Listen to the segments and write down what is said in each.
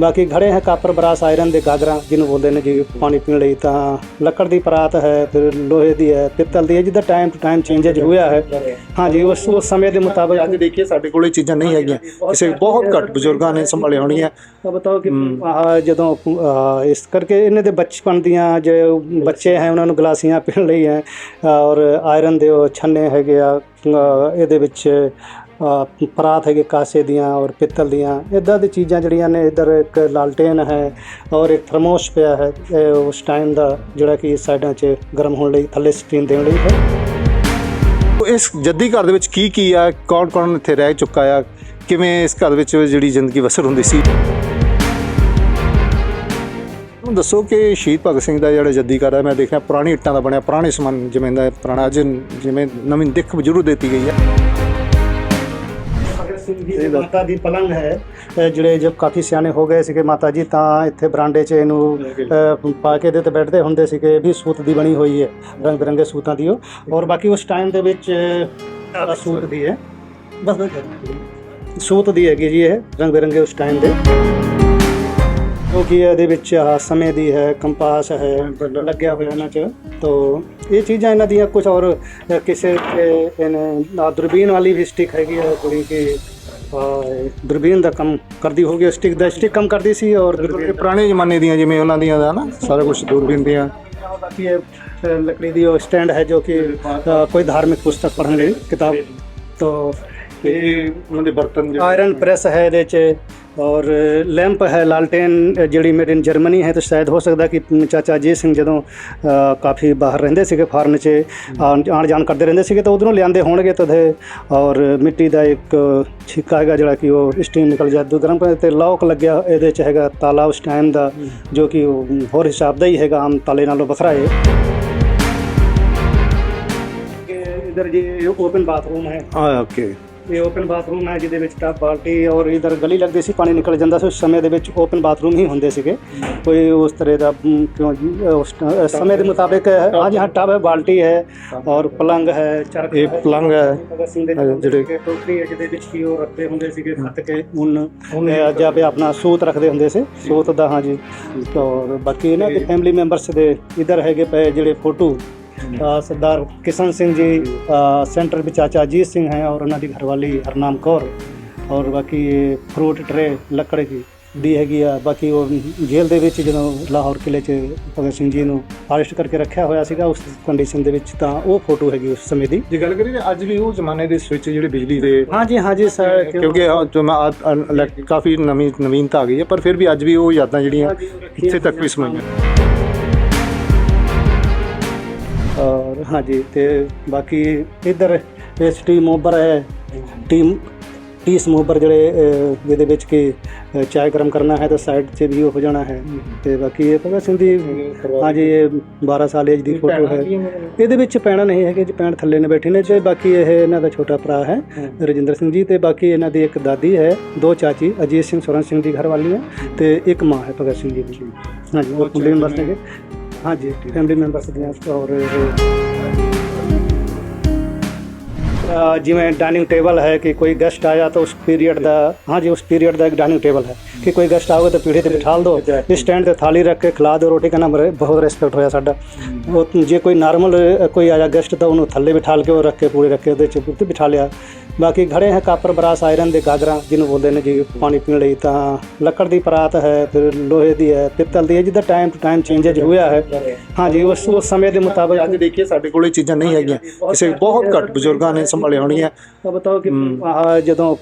ਬਾਕੀ ਘੜੇ ਹੈ ਕਾਪਰ ਬਰਾਸ ਆਇਰਨ ਦੇ ਗਾਗਰਾਂ ਜਿਹਨੂੰ ਬੋਲਦੇ ਨੇ ਜੀ ਪਾਣੀ ਪੀਣ ਲਈ ਤਾਂ ਲੱਕੜ ਦੀ ਪਰਾਤ ਹੈ ਫਿਰ ਲੋਹੇ ਦੀ ਹੈ ਪਿੱਤਲ ਦੀ ਹੈ ਜਿਹਦਾ ਟਾਈਮ ਟੂ ਟਾਈਮ ਚੇਂਜਸ ਹੋਇਆ ਹੈ। ਹਾਂਜੀ ਉਸ ਉਸ ਸਮੇਂ ਦੇ ਮੁਤਾਬਕ ਅੱਜ ਦੇਖੀਏ ਸਾਡੇ ਕੋਲ ਇਹ ਚੀਜ਼ਾਂ ਨਹੀਂ ਹੈਗੀਆਂ। ਕਿਸੇ ਬਹੁਤ ਘੱਟ ਬਜ਼ੁਰਗਾਂ ਨੇ ਸੰਭਾਲਿਆ ਹੋਣੀਆਂ। ਤਾਂ ਬਤਾਓ ਕਿ ਜਦੋਂ ਇਸ ਕਰਕੇ ਇਹਨਾਂ ਦੇ ਬਚਪਨ ਦੀਆਂ ਜੋ ਬੱਚੇ ਹੈ ਉਹਨਾਂ ਨੂੰ ਗਲਾਸੀਆਂ ਪੀਣ ਲਈ ਹੈ ਔਰ ਆਇਰਨ ਦੇ ਉਹ ਛੰਨੇ ਹੈਗੇ ਆ ਇਹਦੇ ਵਿੱਚ ਪਰਾਤ ਹੈਗੇ ਕਾਸੇ ਦੀਆਂ ਔਰ ਪਿੱਤਲ ਦੀਆਂ ਇਦਾਂ ਦੀ ਚੀਜ਼ਾਂ ਜਿਹੜੀਆਂ ਨੇ ਇਧਰ ਇੱਕ ਲਾਲਟੇਨ ਹੈ ਔਰ ਇੱਕ ਥਰਮੋਸ ਪਿਆ ਹੈ ਉਸ ਟਾਈਮ ਦਾ ਜਿਹੜਾ ਕਿ ਸਾਈਡਾਂ 'ਚ ਗਰਮ ਹੋਣ ਲਈ ਥੱਲੇ ਸਟੀਮ ਦੇਣ ਲਈ ਹੈ। ਇਸ ਜੱਦੀ ਘਰ ਦੇ ਵਿੱਚ ਕੀ ਕੀ ਆ, ਕੌਣ ਕੌਣ ਇੱਥੇ ਰਹਿ ਚੁੱਕਾ ਆ, ਕਿਵੇਂ ਇਸ ਘਰ ਵਿੱਚ ਜਿਹੜੀ ਜ਼ਿੰਦਗੀ ਬਸਰ ਹੁੰਦੀ ਸੀ? ਹੁਣ ਦੱਸੋ ਕਿ ਸ਼ਹੀਦ ਭਗਤ ਸਿੰਘ ਦਾ ਜਿਹੜਾ ਜੱਦੀ ਘਰ ਹੈ ਮੈਂ ਦੇਖਿਆ ਪੁਰਾਣੀ ਇੱਟਾਂ ਦਾ ਬਣਿਆ, ਪੁਰਾਣੇ ਸਮਾਨ ਜਿਵੇਂ ਦਾ ਪੁਰਾਣਾ ਅੱਜ ਜਿਵੇਂ ਨਵੀਂ ਦਿੱਖ ਜ਼ਰੂਰ ਦਿੱਤੀ ਗਈ ਹੈ ਸਿੰਘ ਜੀ ਦੀ ਮਾਤਾ ਦੀ ਪਲੰਗ ਹੈ। ਜਿਹੜੇ ਜਦ ਕਾਫੀ ਸਿਆਣੇ ਹੋ ਗਏ ਸੀਗੇ ਮਾਤਾ ਜੀ ਤਾਂ ਇੱਥੇ ਬਰਾਂਡੇ 'ਚ ਇਹਨੂੰ ਪਾ ਕੇ ਇਹਦੇ ਤੇ ਬੈਠਦੇ ਹੁੰਦੇ ਸੀਗੇ। ਵੀ ਸੂਤ ਦੀ ਬਣੀ ਹੋਈ ਹੈ ਰੰਗ ਬਿਰੰਗੇ ਸੂਤਾਂ ਦੀ ਉਹ। ਔਰ ਬਾਕੀ ਉਸ ਟਾਈਮ ਦੇ ਵਿੱਚ ਸੂਤ ਦੀ ਹੈ। ਬਸ ਬਸ ਸੂਤ ਦੀ ਹੈਗੀ ਜੀ ਇਹ ਰੰਗ ਬਿਰੰਗੇ ਉਸ ਟਾਈਮ ਦੇ। ਕਿਉਂਕਿ ਇਹਦੇ ਵਿੱਚ ਆਹ ਸਮੇਂ ਦੀ ਹੈ ਕੰਪਾਸ ਹੈ ਲੱਗਿਆ ਹੋਇਆ ਇਹਨਾਂ 'ਚ। ਤੋ ਇਹ ਚੀਜ਼ਾਂ ਇਹਨਾਂ ਦੀਆਂ ਕੁਝ ਔਰ ਅ, ਕਿਸੇ ਇਹਨੇ ਦੂਰਬੀਨ ਵਾਲੀ ਵੀ ਸਟਿਕ ਹੈਗੀ ਹੈ ਕੋਈ ਕਿ ਅ, ਦੂਰਬੀਨ ਦਾ ਕੰਮ ਕਰਦੀ ਹੋਗੀ ਸਟਿਕ ਦਾ ਸਟਿਕ ਕੰਮ ਕਰਦੀ ਸੀ ਔਰ ਦੂਰਬੀਨ ਪੁਰਾਣੇ ਜ਼ਮਾਨੇ ਦੀਆਂ ਜਿਵੇਂ ਉਹਨਾਂ ਦੀਆਂ ਦਾ ਨਾ ਸਾਰਾ ਕੁਝ ਦੂਰਬੀਨ ਦੀਆਂ। ਬਾਕੀ ਇਹ ਅ, ਲੱਕੜੀ ਦੀ ਉਹ ਸਟੈਂਡ ਹੈ ਜੋ ਕਿ ਅ, ਕੋਈ ਧਾਰਮਿਕ ਪੁਸਤਕ ਪੜ੍ਹਨ ਲਈ ਕਿਤਾਬ। ਤੋ ਇਹ ਉਹਨਾਂ ਦੇ ਬਰਤਨ ਆਇਰਨ ਪ੍ਰੈਸ ਹੈ ਇਹਦੇ 'ਚ। ਔਰ ਲੈਂਪ ਹੈ ਲਾਲਟੇਨ ਜਿਹੜੀ ਮੇਡ ਇਨ ਜਰਮਨੀ ਹੈ ਤਾਂ ਸ਼ਾਇਦ ਹੋ ਸਕਦਾ ਕਿ ਚਾਚਾ ਅਜੀਤ ਸਿੰਘ ਜਦੋਂ ਕਾਫੀ ਬਾਹਰ ਰਹਿੰਦੇ ਸੀਗੇ ਫਾਰਨ 'ਚ ਆਉਣ ਜਾਣ ਕਰਦੇ ਰਹਿੰਦੇ ਸੀਗੇ ਤਾਂ ਉਧਰੋਂ ਲਿਆਂਦੇ ਹੋਣਗੇ ਤਦੇ। ਔਰ ਮਿੱਟੀ ਦਾ ਇੱਕ ਛਿੱਕਾ ਹੈਗਾ ਜਿਹੜਾ ਕਿ ਉਹ ਸਟੀਮ ਨਿਕਲ ਜਾਂਦਾ ਗਰਮ ਤੇ ਲੌਕ ਲੱਗਿਆ ਇਹਦੇ 'ਚ ਹੈਗਾ ਤਾਲਾ ਉਸ ਟਾਈਮ ਦਾ ਜੋ ਕਿ ਹੋਰ ਹਿਸਾਬ ਦਾ ਹੀ ਹੈਗਾ ਆਮ ਤਾਲੇ ਨਾਲੋਂ ਵੱਖਰਾ ਹੈ ਇਧਰ ਜੀ ਓਪਨ ਬਾਥਰੂਮ ਹੈ। ਹਾਂ ਓਕੇ। ਇਹ ਓਪਨ ਬਾਥਰੂਮ ਹੈ ਜਿਹਦੇ ਵਿੱਚ ਟੱਬ ਬਾਲਟੀ ਔਰ ਇਧਰ ਗਲੀ ਲੱਗਦੀ ਸੀ ਪਾਣੀ ਨਿਕਲ ਜਾਂਦਾ ਸੀ ਉਸ ਸਮੇਂ ਦੇ ਵਿੱਚ ਓਪਨ ਬਾਥਰੂਮ ਹੀ ਹੁੰਦੇ ਸੀਗੇ। ਕੋਈ ਉਸ ਤਰ੍ਹਾਂ ਦਾ ਕਿਉਂ ਜੀ, ਉਸ ਸਮੇਂ ਦੇ ਮੁਤਾਬਿਕ ਹਾਂਜੀ ਹਾਂ ਟੱਬ ਹੈ ਬਾਲਟੀ ਹੈ ਔਰ ਪਲੰਗ ਹੈ ਚਰਖ ਇਹ ਪਲੰਗ ਹੈ ਜਿਹੜੇ- ਟੋਕਰੀ ਹੈ ਜਿਹਦੇ ਵਿੱਚ ਕੀ ਉਹ ਰੱਖਦੇ ਹੁੰਦੇ ਸੀਗੇ ਖੱਤ ਕੇ ਉਨ ਜਾਂ ਵੀ ਆਪਣਾ ਸੂਤ ਰੱਖਦੇ ਹੁੰਦੇ ਸੀ ਸੂਤ ਦਾ ਹਾਂਜੀ। ਔਰ ਬਾਕੀ ਇਹਨਾਂ ਦੇ ਫੈਮਿਲੀ ਮੈਂਬਰਸ ਦੇ ਇਧਰ ਹੈਗੇ ਪਏ ਜਿਹੜੇ ਫੋਟੋ ਸਰਦਾਰ ਕਿਸ਼ਨ ਸਿੰਘ ਜੀ ਸੈਂਟਰ ਵਿੱਚ ਚਾਚਾ ਅਜੀਤ ਸਿੰਘ ਹੈ ਔਰ ਉਹਨਾਂ ਦੀ ਘਰਵਾਲੀ ਹਰਨਾਮ ਕੌਰ ਔਰ ਬਾਕੀ ਫਰੂਟ ਟਰੇ ਲੱਕੜ ਦੀ ਦੀ ਹੈਗੀ ਆ। ਬਾਕੀ ਉਹ ਜੇਲ੍ਹ ਦੇ ਵਿੱਚ ਜਦੋਂ ਲਾਹੌਰ ਕਿਲੇ 'ਚ ਭਗਤ ਸਿੰਘ ਜੀ ਨੂੰ ਅਰੈਸਟ ਕਰਕੇ ਰੱਖਿਆ ਹੋਇਆ ਸੀਗਾ ਉਸ ਕੰਡੀਸ਼ਨ ਦੇ ਵਿੱਚ ਤਾਂ ਉਹ ਫੋਟੋ ਹੈਗੀ ਉਸ ਸਮੇਂ ਦੀ। ਜੇ ਗੱਲ ਕਰੀਏ ਅੱਜ ਵੀ ਉਹ ਜ਼ਮਾਨੇ ਦੇ ਸਵਿਚ ਜਿਹੜੇ ਬਿਜਲੀ ਦੇ ਹਾਂਜੀ ਹਾਂਜੀ ਸਰ ਕਿਉਂਕਿ ਜੋ ਮੈਂ ਕਾਫੀ ਨਵੀਂ ਨਵੀਨਤਾ ਆ ਗਈ ਹੈ ਪਰ ਫਿਰ ਵੀ ਅੱਜ ਵੀ ਉਹ ਯਾਦਾਂ ਜਿਹੜੀਆਂ ਇੱਥੇ ਤੱਕ ਵੀ ਸਮਾਈਆਂ। ਔਰ ਹਾਂਜੀ ਤੇ ਬਾਕੀ ਇਧਰ ਇਹ ਸਟੀਮ ਓਵਰ ਹੈ ਟੀਮ ਟੀ ਸਮੋਵਰ ਜਿਹੜੇ ਜਿਹਦੇ ਵਿੱਚ ਕਿ ਚਾय ਗਰਮ ਕਰਨਾ ਹੈ ਤਾਂ ਸਾਈਡ 'ਚ ਵੀ ਹੋ ਜਾਣਾ ਹੈ। ਤੇ ਬਾਕੀ ਇਹ ਭਗਤ ਸਿੰਘ ਦੀ ਹਾਂਜੀ ਇਹ 12 ਸਾਲ ਏਜ ਦੀ ਫੋਟੋ ਹੈ। ਇਹਦੇ ਵਿੱਚ ਪੈਣਾ ਨਹੀਂ ਹੈਗੇ ਜੀ ਪੈਣ ਥੱਲੇ ਨੇ ਬੈਠੇ ਨੇ ਤੇ ਬਾਕੀ ਇਹ ਇਹਨਾਂ ਦਾ ਛੋਟਾ ਭਰਾ ਹੈ ਰਜਿੰਦਰ ਸਿੰਘ ਜੀ ਤੇ ਬਾਕੀ ਇਹਨਾਂ ਦੀ ਇੱਕ ਦਾਦੀ ਹੈ ਦੋ ਚਾਚੀ ਅਜੀਤ ਸਿੰਘ ਸੁਰਨ ਸਿੰਘ ਦੀ ਘਰਵਾਲੀ ਹੈ ਤੇ ਇੱਕ ਮਾਂ ਹੈ ਭਗਤ ਸਿੰਘ ਜੀ ਦੀ। ਹਾਂਜੀ ਉਹ ਫੈਮਿਲੀ ਮੈਂਬਰਸ ਨੇ। ਹਾਂਜੀ ਫੈਮਿਲੀ ਮੈਂਬਰਸ ਦੀਆਂ ਔਰ ਇਹ ਅ, ਜਿਵੇਂ ਡਾਈਨਿੰਗ ਟੇਬਲ ਹੈ ਕਿ ਕੋਈ ਗੈਸਟ ਆਇਆ ਤਾਂ ਉਸ ਪੀਰੀਅਡ ਦਾ ਹਾਂਜੀ ਉਸ ਪੀਰੀਅਡ ਦਾ ਇੱਕ ਡਾਈਨਿੰਗ ਟੇਬਲ ਹੈ ਕਿ ਕੋਈ ਗੈਸਟ ਆਊਗਾ ਤਾਂ ਪੀढ़े ਤੇ ਬਿਠਾ ਦੋ ਇਸ ਸਟੈਂਡ ਤੇ ਥਾਲੀ ਰੱਖ ਕੇ ਖਿਲਾ ਦਿਓ ਰੋਟੀ ਕਰਨਾ ਮਰੇ ਬਹੁਤ ਰਿਸਪੈਕਟ ਹੋਇਆ ਸਾਡਾ ਉਹ ਜੇ ਕੋਈ ਨਾਰਮਲ ਕੋਈ ਆਇਆ ਗੈਸਟ ਤਾਂ ਉਹਨੂੰ ਥੱਲੇ ਬਿਠਾ ਕੇ ਉਹ ਰੱਖ ਕੇ ਪੂਰੇ ਬਾਕੀ ਘੜੇ ਹੈ ਕਾਪਰ ਬਰਾਸ ਆਇਰਨ ਦੇ ਗਾਗਰਾਂ ਜਿਹਨੂੰ ਬੋਲਦੇ ਨੇ ਜੀ ਪਾਣੀ ਪੀਣ ਲਈ ਤਾਂ ਲੱਕੜ ਦੀ ਪਰਾਤ ਹੈ ਫਿਰ ਲੋਹੇ ਦੀ ਹੈ ਪਿੱਤਲ ਦੀ ਹੈ ਜਿਹਦਾ ਟਾਈਮ ਟੂ ਟਾਈਮ ਚੇਂਜਸ ਹੋਇਆ ਹੈ। ਹਾਂਜੀ ਉਸ ਉਸ ਸਮੇਂ ਦੇ ਮੁਤਾਬਕ ਅੱਜ ਦੇਖੀਏ ਸਾਡੇ ਕੋਲ ਇਹ ਚੀਜ਼ਾਂ ਨਹੀਂ ਹੈਗੀਆਂ। ਕਿਸੇ ਬਹੁਤ ਘੱਟ ਬਜ਼ੁਰਗਾਂ ਨੇ ਸੰਭਾਲਿਆ ਹੋਣੀਆਂ। ਤਾਂ ਬਤਾਓ ਕਿ ਜਦੋਂ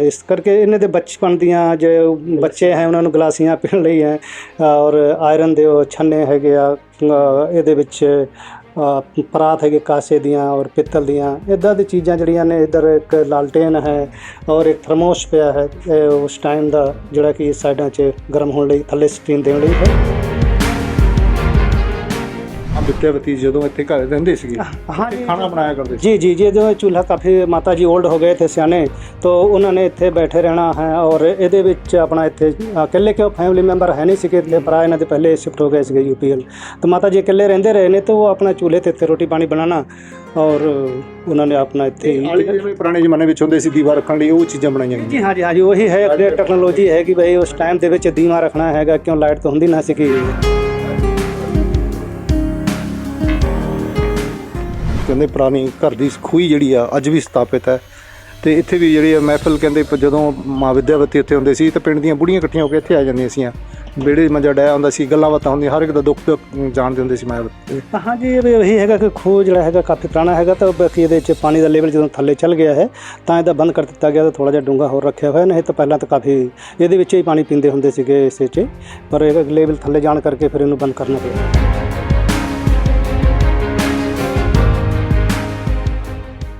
ਇਸ ਕਰਕੇ ਇਹਨਾਂ ਦੇ ਬਚਪਨ ਦੀਆਂ ਜੋ ਬੱਚੇ ਹੈ ਉਹਨਾਂ ਨੂੰ ਗਲਾਸੀਆਂ ਪੀਣ ਲਈ ਹੈ ਔਰ ਆਇਰਨ ਦੇ ਉਹ ਛੰਨੇ ਹੈਗੇ ਆ ਇਹਦੇ ਵਿੱਚ ਪਰਾਤ ਹੈਗੇ, ਕਾਸੇ ਦੀਆਂ ਔਰ ਪਿੱਤਲ ਦੀਆਂ ਇਦਾਂ ਦੀ ਚੀਜ਼ਾਂ ਜਿਹੜੀਆਂ ਨੇ, ਇਧਰ ਇੱਕ ਲਾਲਟੇਨ ਹੈ ਔਰ ਇੱਕ ਥਰਮੋਸ ਪਿਆ ਹੈ ਉਸ ਟਾਈਮ ਦਾ ਜਿਹੜਾ ਕਿ ਸਾਈਡਾਂ 'ਚ ਗਰਮ ਹੋਣ ਲਈ, ਥੱਲੇ ਸਟੀਮ ਦੇਣ ਲਈ ਹੈ। विद्यावती ਜਦੋਂ ਇੱਥੇ ਘਰ ਰਹਿੰਦੇ ਸੀਗੇ। हाँ ਜੀ। ਖਾਣਾ ਬਣਾਇਆ ਕਰਦੇ ਸੀ। जी जी जी जो चूल्हा काफ़ी माता जी ओल्ड हो गए थे ਸਿਆਣੇ तो उन्होंने ਇੱਥੇ ਬੈਠੇ ਰਹਿਣਾ ਹੈ ਔਰ ਇਹਦੇ ਵਿੱਚ ਆਪਣਾ ਇੱਥੇ ਇਕੱਲੇ ਕਿਉਂ ਫੈਮਿਲੀ ਮੈਂਬਰ ਹੈ ਨਹੀਂ ਸੀਗੇ ਇੱਥੇ ਭਰਾ ਇਹਨਾਂ ਦੇ ਪਹਿਲੇ ਸ਼ਿਫਟ ਹੋ ਗਏ ਸੀਗੇ ਯੂਪੀਐਲ ਤਾਂ ਮਾਤਾ ਜੀ ਇਕੱਲੇ ਰਹਿੰਦੇ ਰਹੇ ਨੇ ਤੇ ਉਹ ਆਪਣਾ ਚੂਲ੍ਹੇ ਤੇ ਇੱਥੇ ਰੋਟੀ ਪਾਣੀ ਬਣਾਉਣਾ ਔਰ ਉਹਨਾਂ ਨੇ ਆਪਣਾ ਇੱਥੇ ਪੁਰਾਣੇ ਜ਼ਮਾਨੇ ਵਿੱਚ ਹੁੰਦੇ ਸੀ ਦੀਵਾਰ ਰੱਖਣ ਲਈ ਉਹ ਚੀਜ਼ਾਂ ਬਣਾਈਆਂ ਗਈਆਂ। ਜੀ ਹਾਂਜੀ ਹਾਂਜੀ ਉਹੀ ਹੈ ਅਪਡੇਟ ਟੈਕਨੋਲੋਜੀ ਹੈ ਕਿ ਬਈ ਉਸ ਟਾਈਮ ਦੇ ਵਿੱਚ ਦੀਵਾ ਰੱਖਣਾ ਹੈਗਾ ਕਿਉਂ ਲਾਈਟ ਤਾਂ ਹੁੰਦੀ ਨਾ ਸੀਗੀ। ਕਹਿੰਦੇ ਪੁਰਾਣੀ ਘਰ ਦੀ ਖੂਹੀ ਜਿਹੜੀ ਆ, ਅੱਜ ਵੀ ਸਥਾਪਿਤ ਹੈ। ਤੇ ਇੱਥੇ ਵੀ ਜਿਹੜੀ ਆ ਮਹਿਫਲ ਕਹਿੰਦੇ ਜਦੋਂ ਮਾਂ ਵਿਦਿਆਵਤੀ ਇੱਥੇ ਹੁੰਦੇ ਸੀ, ਤੇ ਪਿੰਡ ਦੀਆਂ ਬੁੜੀਆਂ ਇਕੱਠੀਆਂ ਹੋ ਕੇ ਇੱਥੇ ਆ ਜਾਂਦੀਆਂ ਸੀਆਂ। ਬੇੜੇ ਮੰਜਾ ਡਾਇਆ ਹੁੰਦਾ ਸੀ, ਗੱਲਾਂ ਬਾਤਾਂ ਹੁੰਦੀਆਂ, ਹਰ ਇੱਕ ਦਾ ਦੁੱਖ ਜਾਣਦੇ ਹੁੰਦੇ ਸੀ ਮਾਂ ਹਾਂ ਜੀ ਇਹ ਹੈਗਾ ਕਿ ਖੂਹ ਜਿਹੜਾ ਹੈਗਾ ਕਾਫੀ ਪੁਰਾਣਾ ਹੈਗਾ, ਤਾਂ ਬਾਕੀ ਇਹਦੇ ਵਿੱਚ ਪਾਣੀ ਦਾ ਲੈਵਲ ਜਦੋਂ ਥੱਲੇ ਚੱਲ ਗਿਆ ਹੈ, ਤਾਂ ਇਹਦਾ ਬੰਦ ਕਰ ਦਿੱਤਾ ਗਿਆ, ਤਾਂ ਥੋੜਾ ਜਿਹਾ ਡੂੰਘਾ ਹੋਰ ਰੱਖਿਆ ਹੋਇਆ, ਨਹੀਂ ਤਾਂ ਪਹਿਲਾਂ ਤਾਂ ਕਾਫੀ ਇਹਦੇ ਵਿੱਚ ਹੀ ਪਾਣੀ ਪੀਂਦੇ ਹੁੰਦੇ ਸੀਗੇ ਇਸੇ 'ਚ, ਪਰ ਇਹ ਲੈਵਲ ਥੱਲੇ ਜਾਣ ਕਰਕੇ ਫਿਰ ਇਹਨੂੰ ਬੰਦ ਕਰਨਾ ਪਿਆ।